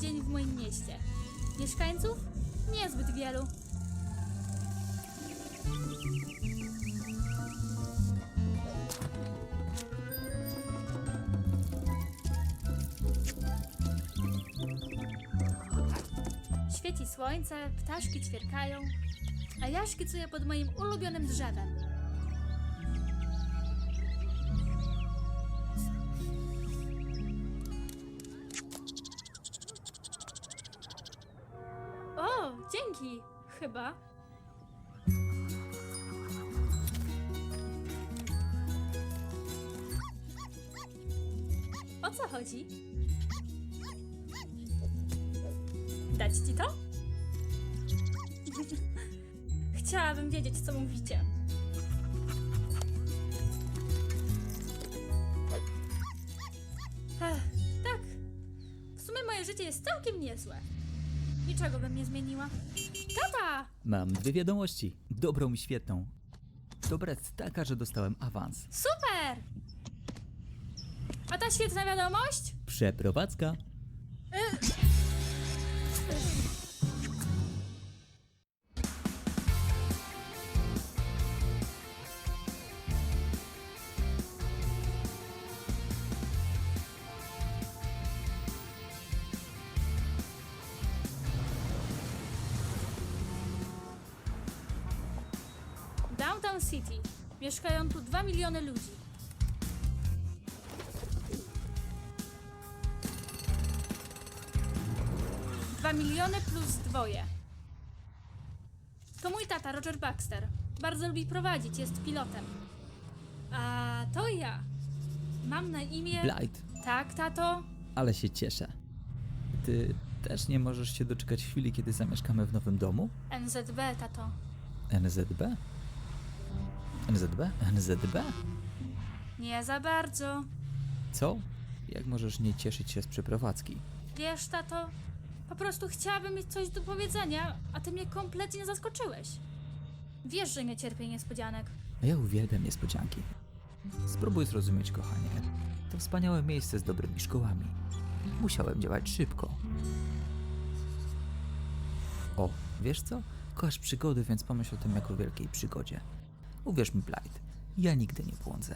dzień w moim mieście. Mieszkańców? Niezbyt wielu. Świeci słońce, ptaszki ćwierkają, a ja szkicuję pod moim ulubionym drzewem. Dzięki, chyba. O co chodzi? Dać ci to? Chciałabym wiedzieć, co mówicie. Tak. W sumie moje życie jest całkiem niezłe. Niczego bym nie zmieniła. Tata! Mam dwie wiadomości. Dobrą i świetną. Dobra jest taka, że dostałem awans. Super! A ta świetna wiadomość? Przeprowadzka. Downtown City. Mieszkają tu 2 miliony ludzi. Dwa miliony plus dwoje. To mój tata, Roger Baxter. Bardzo lubi prowadzić, jest pilotem. A to ja. Mam na imię. Blight. Tak, tato. Ale się cieszę. Ty też nie możesz się doczekać chwili, kiedy zamieszkamy w nowym domu? NZB, tato. NZB? NZB? NZB? Nie za bardzo. Co? Jak możesz nie cieszyć się z przeprowadzki? Wiesz, tato, po prostu chciałabym mieć coś do powiedzenia, a ty mnie kompletnie zaskoczyłeś. Wiesz, że nie cierpię niespodzianek. A ja uwielbiam niespodzianki. Spróbuj zrozumieć, kochanie. To wspaniałe miejsce z dobrymi szkołami. Musiałem działać szybko. O, wiesz co? Kochasz przygody, więc pomyśl o tym jako wielkiej przygodzie. Uwierz mi, Blight, ja nigdy nie błądzę.